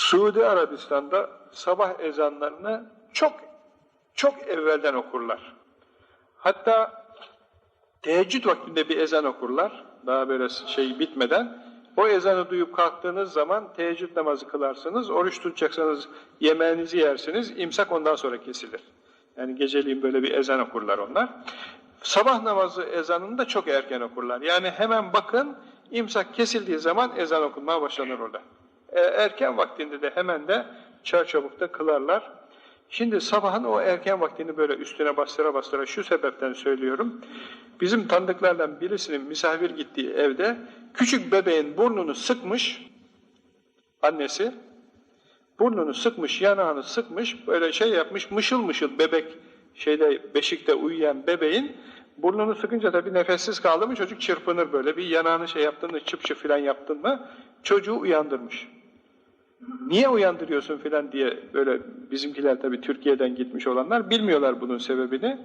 Suudi Arabistan'da sabah ezanlarını çok çok evvelden okurlar. Hatta teheccüd vaktinde bir ezan okurlar. Daha böyle şey bitmeden. O ezanı duyup kalktığınız zaman teheccüd namazı kılarsınız. Oruç tutacaksanız yemeğinizi yersiniz. imsak ondan sonra kesilir. Yani geceliğin böyle bir ezan okurlar onlar. Sabah namazı ezanını da çok erken okurlar. Yani hemen bakın imsak kesildiği zaman ezan okunmaya başlanır orada. E, erken vaktinde de hemen de çarçabukta kılarlar. Şimdi sabahın o erken vaktini böyle üstüne bastıra bastıra şu sebepten söylüyorum. Bizim tanıdıklardan birisinin misafir gittiği evde küçük bebeğin burnunu sıkmış annesi. Burnunu sıkmış, yanağını sıkmış, böyle şey yapmış, mışıl mışıl bebek şeyde beşikte uyuyan bebeğin burnunu sıkınca tabii nefessiz kaldı mı çocuk çırpınır böyle. Bir yanağını şey yaptın mı, çıp çıp filan yaptın mı çocuğu uyandırmış. Niye uyandırıyorsun filan diye böyle bizimkiler tabii Türkiye'den gitmiş olanlar bilmiyorlar bunun sebebini.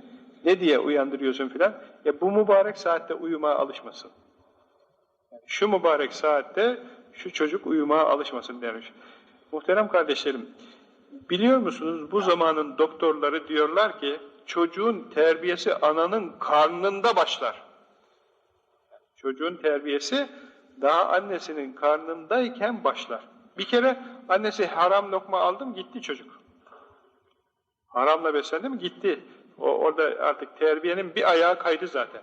Ne diye uyandırıyorsun filan? Ya bu mübarek saatte uyumaya alışmasın. şu mübarek saatte şu çocuk uyumaya alışmasın demiş. Muhterem kardeşlerim, biliyor musunuz bu zamanın doktorları diyorlar ki çocuğun terbiyesi ananın karnında başlar. Çocuğun terbiyesi daha annesinin karnındayken başlar. Bir kere annesi haram lokma aldım gitti çocuk. Haramla beslendim gitti. O, orada artık terbiyenin bir ayağı kaydı zaten.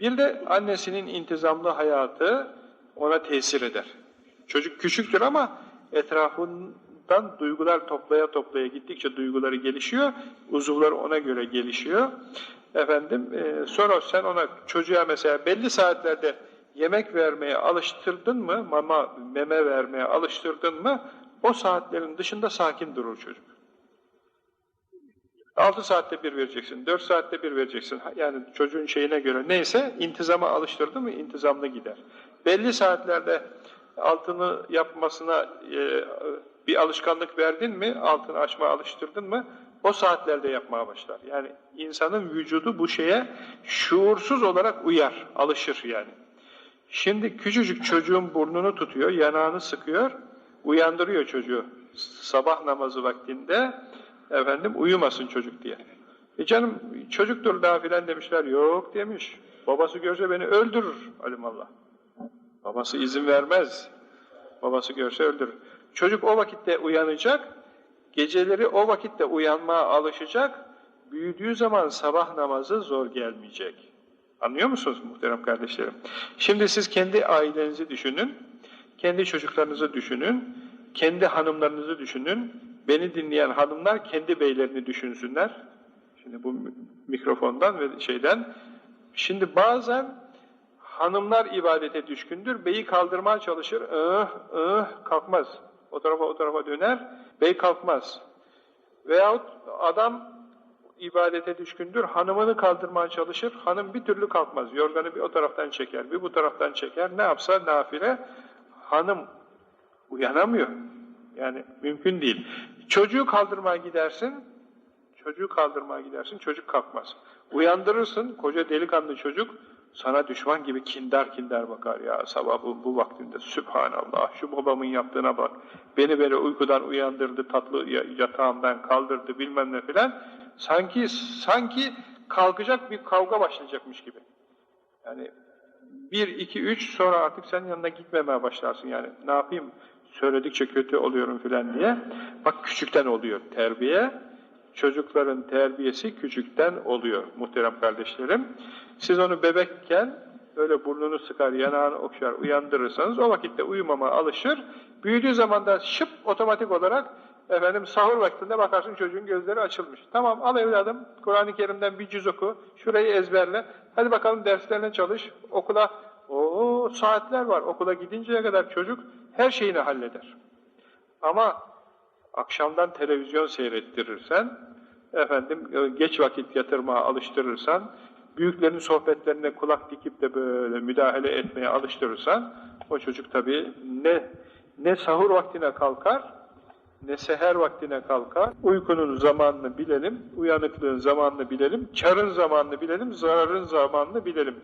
Bir de annesinin intizamlı hayatı ona tesir eder. Çocuk küçüktür ama etrafından duygular toplaya toplaya gittikçe duyguları gelişiyor, uzuvlar ona göre gelişiyor. Efendim, e, sonra sen ona çocuğa mesela belli saatlerde yemek vermeye alıştırdın mı, mama, meme vermeye alıştırdın mı, o saatlerin dışında sakin durur çocuk. 6 saatte bir vereceksin, 4 saatte bir vereceksin. Yani çocuğun şeyine göre neyse intizama alıştırdın mı intizamlı gider. Belli saatlerde altını yapmasına e, bir alışkanlık verdin mi, altını açma alıştırdın mı, o saatlerde yapmaya başlar. Yani insanın vücudu bu şeye şuursuz olarak uyar, alışır yani. Şimdi küçücük çocuğun burnunu tutuyor, yanağını sıkıyor, uyandırıyor çocuğu. Sabah namazı vaktinde efendim uyumasın çocuk diye. E canım çocuktur daha filan demişler. Yok demiş. Babası görse beni öldürür alimallah. Babası izin vermez. Babası görse öldürür. Çocuk o vakitte uyanacak, geceleri o vakitte uyanmaya alışacak, büyüdüğü zaman sabah namazı zor gelmeyecek. Anlıyor musunuz muhterem kardeşlerim? Şimdi siz kendi ailenizi düşünün, kendi çocuklarınızı düşünün, kendi hanımlarınızı düşünün, beni dinleyen hanımlar kendi beylerini düşünsünler. Şimdi bu mikrofondan ve şeyden. Şimdi bazen hanımlar ibadete düşkündür, beyi kaldırmaya çalışır, ıh ıh kalkmaz. O tarafa o tarafa döner, bey kalkmaz. Veyahut adam ibadete düşkündür, hanımını kaldırmaya çalışır, hanım bir türlü kalkmaz. Yorganı bir o taraftan çeker, bir bu taraftan çeker. Ne yapsa nafile, hanım uyanamıyor. Yani mümkün değil. Çocuğu kaldırmaya gidersin, çocuğu kaldırmaya gidersin, çocuk kalkmaz. Uyandırırsın, koca delikanlı çocuk, sana düşman gibi kindar kindar bakar ya sabah bu, bu vaktinde. Sübhanallah, şu babamın yaptığına bak. Beni böyle uykudan uyandırdı, tatlı yatağımdan kaldırdı bilmem ne filan. Sanki, sanki kalkacak bir kavga başlayacakmış gibi. Yani bir, iki, üç sonra artık sen yanına gitmemeye başlarsın yani. Ne yapayım? Söyledikçe kötü oluyorum filan diye. Bak küçükten oluyor terbiye. Çocukların terbiyesi küçükten oluyor muhterem kardeşlerim. Siz onu bebekken böyle burnunu sıkar, yanağını okşar, uyandırırsanız o vakitte uyumama alışır. Büyüdüğü zaman da şıp otomatik olarak efendim sahur vaktinde bakarsın çocuğun gözleri açılmış. Tamam al evladım Kur'an-ı Kerim'den bir cüz oku, şurayı ezberle. Hadi bakalım derslerine çalış, okula. O saatler var. Okula gidinceye kadar çocuk her şeyini halleder. Ama akşamdan televizyon seyrettirirsen, efendim e, geç vakit yatırmaya alıştırırsan, büyüklerin sohbetlerine kulak dikip de böyle müdahale etmeye alıştırırsan, o çocuk tabii ne ne sahur vaktine kalkar, ne seher vaktine kalkar. Uykunun zamanını bilelim, uyanıklığın zamanını bilelim, karın zamanını bilelim, zararın zamanını bilelim.